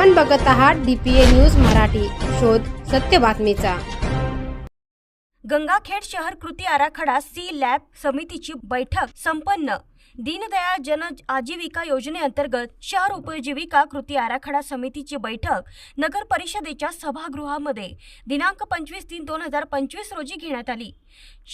आपण बघत आहात डीपीए न्यूज मराठी. शोध सत्य बातमीचा. गंगाखेड शहर कृती आराखडा सी लॅब समितीची बैठक संपन्न. दीनदयाळ जन आजीविका योजनेअंतर्गत शहर उपजीविका कृती आराखडा समितीची बैठक नगर परिषदेच्या सभागृहामध्ये. दिनांक पंचवीस तीन दोन हजार पंचवीस रोजी घेण्यात आली.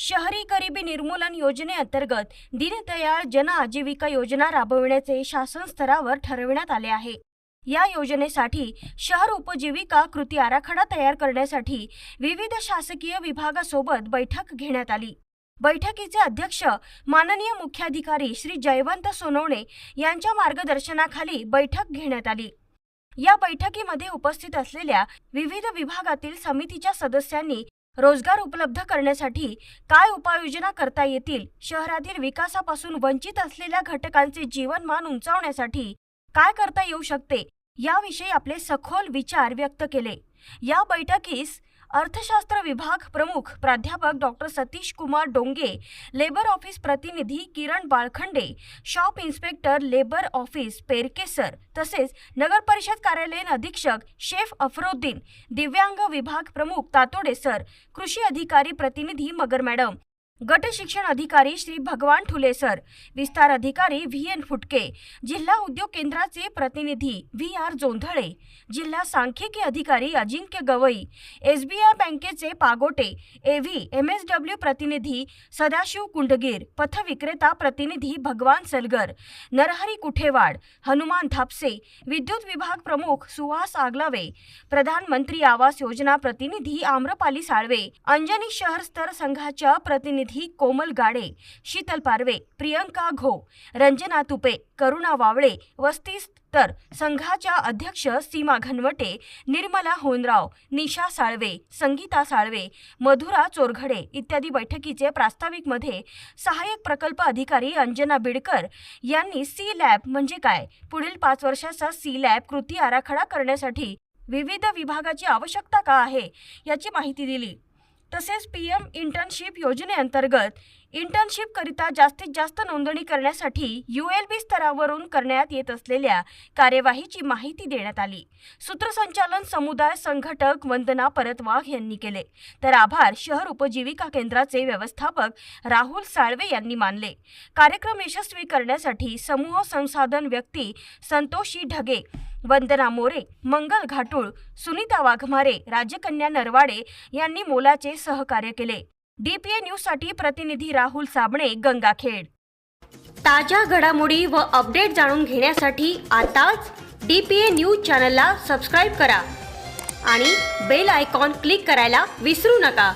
शहरी गरिबी निर्मूलन योजनेअंतर्गत दीनदयाळ जन आजीविका योजना राबविण्याचे शासन स्तरावर ठरविण्यात आले आहे. या योजनेसाठी शहर उपजीविका कृती आराखडा तयार करण्यासाठी विविध शासकीय विभागासोबत बैठक घेण्यात आली. बैठकीचे अध्यक्ष माननीय मुख्याधिकारी श्री जयवंत सोनवणे यांच्या मार्गदर्शनाखाली बैठक घेण्यात आली. या बैठकीमध्ये उपस्थित असलेल्या विविध विभागातील समितीच्या सदस्यांनी रोजगार उपलब्ध करण्यासाठी काय उपाययोजना करता येतील शहरातील विकासापासून वंचित असलेल्या घटकांचे जीवनमान उंचावण्यासाठी काय करता येऊ शकते याविषयी आपले सखोल विचार व्यक्त केले. या बैठकीस अर्थशास्त्र विभाग प्रमुख प्राध्यापक doctor Satish Kumar Donge labour office प्रतिनिधी Kiran Balkhande shop inspector labour office पेरकेसर तसेच नगर परिषद कार्यालयीन अधीक्षक शेफ अफरोद्दीन दिव्यांग विभाग प्रमुख तातोडे सर कृषी अधिकारी प्रतिनिधी मगर मॅडम गट शिक्षण अधिकारी श्री भगवान ठुले सर विस्तार अधिकारी व्ही एन फुटके जिल्हा उद्योग केंद्राचे प्रतिनिधी व्ही आर जोंधळे जिल्हा सांख्यिकी अधिकारी Ajinkya Gawai S B I बँकेचे Pagote A V M S W प्रतिनिधी सदाशिव कुंडगीर पथविक्रेता प्रतिनिधी भगवान सलगर नरहरी कुठेवाड हनुमान थापसे विद्युत विभाग प्रमुख सुहास आगलावे प्रधानमंत्री आवास योजना प्रतिनिधी आम्रपाली साळवे अंजनी शहर स्तर संघाच्या प्रतिनिधी कोमल गाडे शीतल पारवे प्रियंका घो रंजना तुपे करुणा वावळे वस्तीस तर संघाच्या अध्यक्ष सीमा घनवटे निर्मला होनराव निशा साळवे संगीता साळवे मधुरा चोरघडे इत्यादी बैठकीचे प्रास्ताविकमध्ये सहाय्यक प्रकल्प अधिकारी अंजना बिडकर यांनी सी लॅब म्हणजे काय? पुढील पाच वर्षाचा सी लॅब कृती आराखडा करण्यासाठी विविध विभागाची आवश्यकता का आहे? याची माहिती दिली. तसेच पी एम इंटर्नशिप योजनेअंतर्गत इंटर्नशिपकरिता जास्तीत जास्त नोंदणी करण्यासाठी यू एल बी स्तरावरून करण्यात येत असलेल्या कार्यवाहीची माहिती देण्यात आली. सूत्रसंचालन समुदाय संघटक वंदना परतवाघ यांनी केले. तर आभार शहर उपजीविका केंद्राचे व्यवस्थापक राहुल साळवे यांनी मानले. कार्यक्रम यशस्वी करण्यासाठी समूह संसाधन व्यक्ती संतोषी ढगे वंदना मोरे मंगल घाटूळ सुनीता वाघमारे राजकन्या नरवाडे यांनी मोलाचे सहकार्य केले. डीपीए न्यूजसाठी प्रतिनिधी राहुल साबणे गंगाखेड. ताज्या घडामोडी व अपडेट जाणून घेण्यासाठी आताच डीपीए न्यूज चॅनलला सबस्क्राईब करा आणि बेल आयकॉन क्लिक करायला विसरू नका.